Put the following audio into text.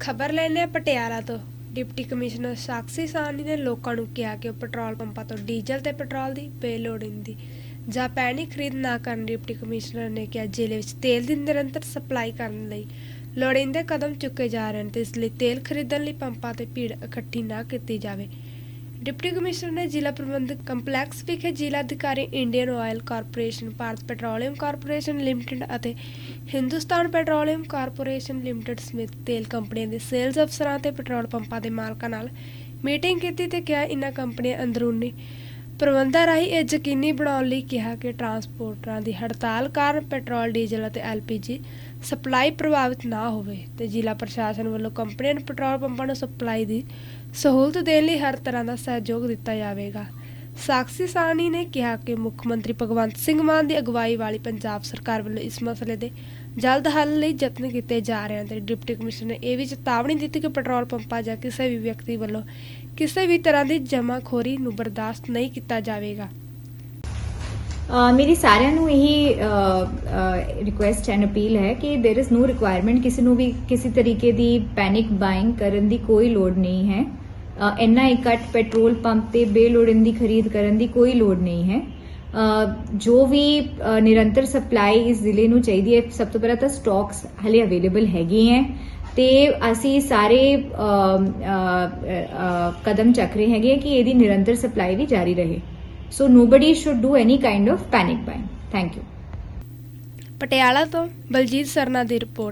ਖਬਰ ਲੈਣੇ ਆ ਪਟਿਆਲਾ ਤੋਂ। ਡਿਪਟੀ ਕਮਿਸ਼ਨਰ ਸਾਕਸ਼ੀ ਸਾਹਨੀ ਨੇ ਲੋਕਾਂ ਨੂੰ ਕਿਹਾ ਕਿ ਉਹ ਪੈਟਰੋਲ ਪੰਪਾਂ ਤੋਂ ਡੀਜ਼ਲ ਤੇ ਪੈਟਰੋਲ ਦੀ ਬੇਲੋੜੀਂਦੀ ਜਾਂ ਪੈਣੀ ਖਰੀਦ ਨਾ ਕਰਨ ਡਿਪਟੀ ਕਮਿਸ਼ਨਰ ਨੇ ਕਿਹਾ, ਜ਼ਿਲ੍ਹੇ ਵਿੱਚ ਤੇਲ ਦੀ ਨਿਰੰਤਰ ਸਪਲਾਈ ਕਰਨ ਲਈ ਲੋੜੀਂਦੇ ਕਦਮ ਚੁੱਕੇ ਜਾ ਰਹੇ ਹਨ ਤੇ ਇਸ ਲਈ ਤੇਲ ਖਰੀਦਣ ਲਈ ਪੰਪਾਂ ਤੇ ਭੀੜ ਇਕੱਠੀ ਨਾ ਕੀਤੀ ਜਾਵੇ। ਡਿਪਟੀ ਕਮਿਸ਼ਨਰ ਨੇ ਜ਼ਿਲ੍ਹਾ ਪ੍ਰਬੰਧਕ ਕੰਪਲੈਕਸ ਵਿਖੇ ਜ਼ਿਲ੍ਹਾ ਅਧਿਕਾਰੀ Indian Oil Corporation, Bharat Petroleum Corporation Limited ਅਤੇ ਹਿੰਦੁਸਤਾਨ ਪੈਟਰੋਲੀਅਮ ਕਾਰਪੋਰੇਸ਼ਨ ਲਿਮਟਿਡ ਸਮੇਤ ਤੇਲ ਕੰਪਨੀਆਂ ਦੇ ਸੇਲਜ਼ ਅਫਸਰਾਂ ਤੇ ਪੈਟਰੋਲ ਪੰਪਾਂ ਦੇ ਮਾਲਕਾਂ ਨਾਲ ਮੀਟਿੰਗ ਕੀਤੀ ਤੇ ਕਿਹਾ, ਇਨ੍ਹਾਂ ਕੰਪਨੀਆਂ ਅੰਦਰੂਨੀ ਪ੍ਰਬੰਧਾਂ ਰਾਹੀਂ ਇਹ ਯਕੀਨੀ ਬਣਾਉਣ ਲਈ ਕਿਹਾ ਕਿ ਟਰਾਂਸਪੋਰਟਰਾਂ ਦੀ ਹੜਤਾਲ ਕਾਰਨ ਪੈਟਰੋਲ, ਡੀਜ਼ਲ ਅਤੇ ਐਲਪੀਜੀ ਸਪਲਾਈ ਪ੍ਰਭਾਵਿਤ ਨਾ ਹੋਵੇ ਤੇ ਜ਼ਿਲ੍ਹਾ ਪ੍ਰਸ਼ਾਸਨ ਵੱਲੋਂ ਕੰਪਨੀਆਂ ਨੂੰ ਪੈਟਰੋਲ ਪੰਪਾਂ ਨੂੰ ਸਪਲਾਈ ਦੀ ਸਹੂਲਤ ਦੇਣ ਲਈ ਹਰ ਤਰ੍ਹਾਂ ਦਾ ਸਹਿਯੋਗ ਦਿੱਤਾ ਜਾਵੇਗਾ। ਸਾਕਸ਼ੀ ਸਾਹਨੀ ਨੇ ਕਿਹਾ ਕਿ ਮੁੱਖ ਮੰਤਰੀ ਭਗਵੰਤ ਸਿੰਘ ਮਾਨ ਦੀ ਅਗਵਾਈ ਵਾਲੀ ਪੰਜਾਬ ਸਰਕਾਰ ਵੱਲੋਂ ਇਸ ਮਸਲੇ ਦੇ ਜਲਦ ਹੱਲ ਲਈ ਯਤਨ ਕੀਤੇ ਜਾ ਰਹੇ ਹਨ ਤੇ ਡਿਪਟੀ ਕਮਿਸ਼ਨਰ ਨੇ ਇਹ ਵੀ ਚੇਤਾਵਨੀ ਦਿੱਤੀ ਕਿ ਪੈਟਰੋਲ ਪੰਪਾਂ ਜਾਂ ਕਿਸੇ ਵੀ ਵਿਅਕਤੀ ਵੱਲੋਂ ਕਿਸੇ ਵੀ ਤਰ੍ਹਾਂ ਦੀ ਜਮਾਖੋਰੀ ਨੂੰ ਬਰਦਾਸ਼ਤ ਨਹੀਂ ਕੀਤਾ ਜਾਵੇਗਾ ਅਹ ਮੇਰੀ ਸਾਰਿਆਂ ਨੂੰ ਇਹੀ ਰਿਕੁਐਸਟ ਐਂਡ ਅਪੀਲ ਹੈ ਕਿ देयर इज नो ਰਿਕੁਆਇਰਮੈਂਟ ਕਿਸੇ ਨੂੰ ਵੀ ਕਿਸੇ ਤਰੀਕੇ ਦੀ ਪੈਨਿਕ ਬਾਇੰਗ ਕਰਨ ਦੀ ਕੋਈ ਲੋੜ ਨਹੀਂ ਹੈ ਅਹ ਇੰਨਾ ਇਕੱਠ ਪੈਟਰੋਲ ਪੰਪ ਤੇ ਬੇਲੋੜੀਂਦੀ ਖਰੀਦ ਕਰਨ ਦੀ ਕੋਈ ਲੋੜ ਨਹੀਂ ਹੈ। ਜੋ ਵੀ ਨਿਰੰਤਰ ਸਪਲਾਈ ਇਸ ਜ਼ਿਲ੍ਹੇ ਨੂੰ ਚਾਹੀਦੀ ਹੈ, ਸਭ ਤੋਂ ਪਹਿਲਾਂ ਤਾਂ ਸਟਾਕਸ ਹਲੇ ਅਵੇਲੇਬਲ ਹੈਗੇ ਹੈ ਤੇ ਅਸੀਂ ਸਾਰੇ ਕਦਮ ਚੱਕ ਰਹੇ ਹੈਗੇ ਕਿ ਇਹਦੀ ਨਿਰੰਤਰ ਸਪਲਾਈ ਵੀ ਜਾਰੀ ਰਹੇ। So nobody should do any kind of panic buying. Thank you Patiala ਤੋਂ ਬਲਜੀਤ ਸਰਨਾ ਦੀ ਰਿਪੋਰਟ।